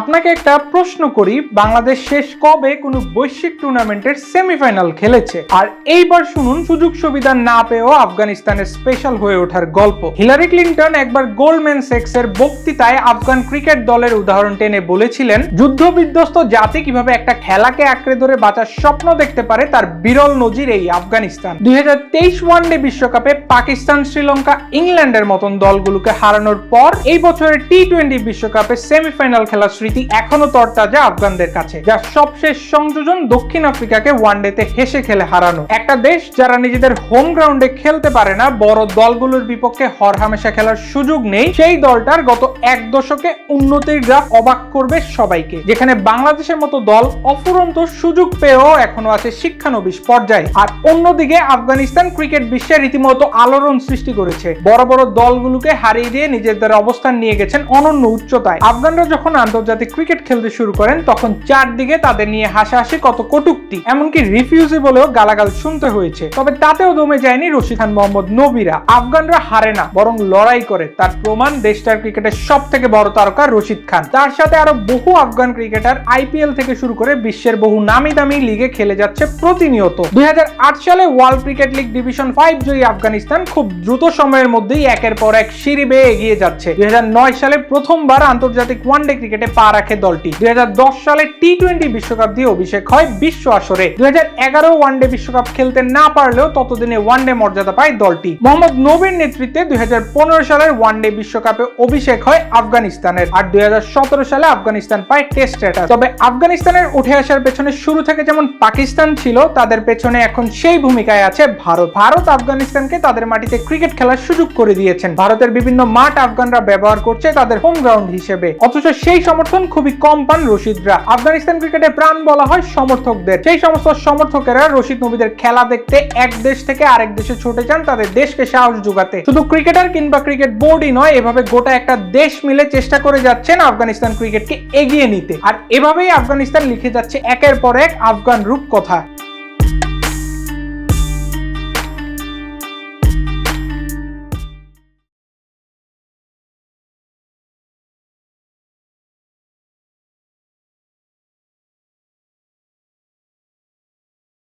আপনাকে একটা প্রশ্ন করি, বাংলাদেশ শেষ কবে কোনো বৈশ্বিক টুর্নামেন্টের সেমিফাইনাল খেলেছে? আর এইবার শুনুন সুযোগ সুবিধা না পেয়েও আফগানিস্তানের স্পেশাল হয়ে ওঠার গল্প। হিলারি ক্লিন্টন একবার গোল্ডম্যান সেক্সের বক্তৃতায় আফগান ক্রিকেট দলের উদাহরণ টেনে বলেছিলেন যুদ্ধ বিধ্বস্ত জাতি কীভাবে একটা খেলাকে আঁকড়ে ধরে বাঁচার স্বপ্ন দেখতে পারে তার বিরল নজির এই আফগানিস্তান। দুই হাজার তেইশ ওয়ানডে বিশ্বকাপে পাকিস্তান, শ্রীলঙ্কা, ইংল্যান্ডের মতন দলগুলোকে হারানোর পর এই বছরের টি টোয়েন্টি বিশ্বকাপে সেমিফাইনাল খেলার স্মৃতি এখনও তরতাজা আফগানদের কাছে যার সবশেষ সংযোজন দক্ষিণ আফ্রিকাকে ওয়ানডেতে হেসে খেলে হারানো। একটা দেশ যারা নিজেদের হোম গ্রাউন্ডে খেলতে পারে না, বড় দলগুলোর বিপক্ষে হরহামেশা খেলার সুযোগ নেই, সেই দলটার গত এক দশকে উন্নতির গ্রাফ অবাক করবে সবাইকে, যেখানে বাংলাদেশের মতো দল অফুরন্ত সুযোগ পেয়েও এখনও আছে শিক্ষানবিশ পর্যায়ে। আর অন্যদিকে আফগানিস্তান ক্রিকেট বিশ্বে রীতিমতো আলোড়ন সৃষ্টি করেছে। বড় বড় দলগুলোকে হারিয়ে দিয়ে নিজেদের অবস্থান নিয়ে গেছেন অনন্য উচ্চতায়। আফগানরা যখন আন্তর্জাতিক ক্রিকেট খেলতে শুরু করেন, তখন চারদিকে তাদের নিয়ে হাসাহাসি কত কটুক্তি। এমনকি রিফিউজি বলেও গালাগাল শুনতে হয়েছে। তবে তাতেও দমে যায়নি রশিদ খান মোহাম্মদ নবীরা। আফগানরা হারে না, বরং লড়াই করে। তার প্রমাণ দেশটার ক্রিকেটের সব থেকে বড় তারকা রশিদ খান। তার সাথে আরও বহু আফগান ক্রিকেটার আইপিএল থেকে শুরু করে বিশ্বের বহু নামি দামি লিগে খেলে যাচ্ছে প্রতিনিয়ত। দুই হাজার আট সালে world cricket league division five জয়ী আফগানিস্তান খুব দ্রুত সময়ের মধ্যেই একের পর এক সিঁড়ি বেয়ে এগিয়ে যাচ্ছে। দুই হাজার নয় সালে প্রথমবার আন্তর্জাতিক ওয়ানডে ক্রিকেটে পা রাখে দলটি। দুই হাজার দশ সালে টি টোয়েন্টি বিশ্বকাপ দিয়ে অভিষেক হয় বিশ্ব আসরে। দুই ওয়ানডে বিশ্বকাপ খেলতে না পারলেও ততদিনে ওয়ানডে মর্যাদা পায় দলটি। মোহাম্মদ নবীর নেতৃত্বে দুই সালের ওয়ানডে বিশ্বকাপে অভিষেক হয় আফগানিস্তানের। আর দুই সালে আফগানিস্তান পায় টেস্ট স্ট্যাটাস তবে আফগানিস্তানের উঠে আসার পেছনে শুরু থেকে যেমন পাকিস্তান ছিল, তাদের পেছনে এখন সেই ভূমিকায় আছে ভারত। ভারত আফগানিস্তানকে তাদের মাটিতে ক্রিকেট খেলার সুযোগ করে দিয়েছেন। ভারতের বিভিন্ন মাঠ আফগানরা ব্যবহার করছে তাদের হোম গ্রাউন্ড হিসেবে। অথচ সেই সমর্থন খুবই কম পান রশিদরা। আফগানিস্তান ক্রিকেটে প্রাণ বলা হয় সমর্থকদের। সেই সমস্ত সমর্থকেরা রশিদ নবীদের খেলা দেখতে এক দেশ থেকে আরেক দেশে ছুটে যান, তাদের দেশকে সাহস যোগাতে। শুধু ক্রিকেটার কিংবা ক্রিকেট বোর্ডই নয়, এভাবে গোটা একটা দেশ মিলে চেষ্টা করে যাচ্ছেন আফগানিস্তান ক্রিকেটকে এগিয়ে নিতে। আর এভাবেই আফগানিস্তান লিখে যাচ্ছে একের পর এক আফগান রূপকথা